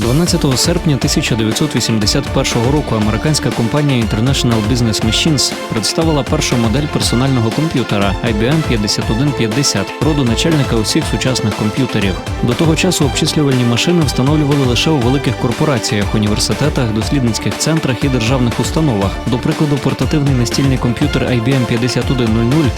12 серпня 1981 року американська компанія International Business Machines представила першу модель персонального комп'ютера IBM 5150, роду начальника усіх сучасних комп'ютерів. До того часу обчислювальні машини встановлювали лише у великих корпораціях, університетах, дослідницьких центрах і державних установах. До прикладу, портативний настільний комп'ютер IBM 5100,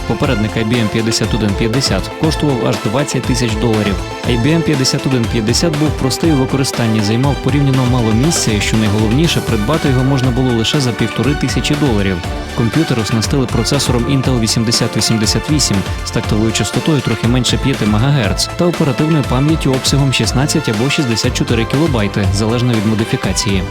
попередник IBM 5150, коштував аж 20 тисяч доларів. IBM 5150 був простий у використанні, займав порівняно мало місця, і що найголовніше, придбати його можна було лише за півтори тисячі доларів. Комп'ютер оснастили процесором Intel 8088 з тактовою частотою трохи менше 5 МГц та оперативною пам'яттю обсягом 16 або 64 кБ, залежно від модифікації.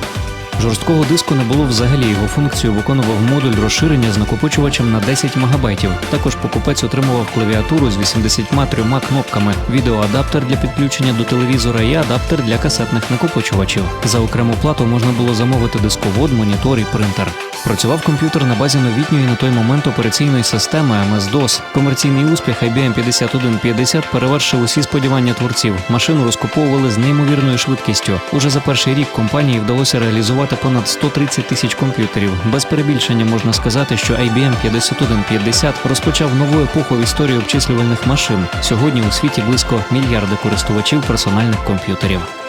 Жорсткого диску не було взагалі. Його функцію виконував модуль розширення з накопичувачем на 10 МБ. Також покупець отримував клавіатуру з 83 кнопками, відеоадаптер для підключення до телевізора і адаптер для касетних накопичувачів. За окрему плату можна було замовити дисковод, монітор і принтер. Працював комп'ютер на базі новітньої на той момент операційної системи MS-DOS. Комерційний успіх IBM 5150 перевершив усі сподівання творців. Машину розкуповували з неймовірною швидкістю. Уже за перший рік компанії вдалося реалізувати понад 130 тисяч комп'ютерів. Без перебільшення можна сказати, що IBM 5150 розпочав нову епоху в історії обчислювальних машин. Сьогодні у світі близько мільярда користувачів персональних комп'ютерів.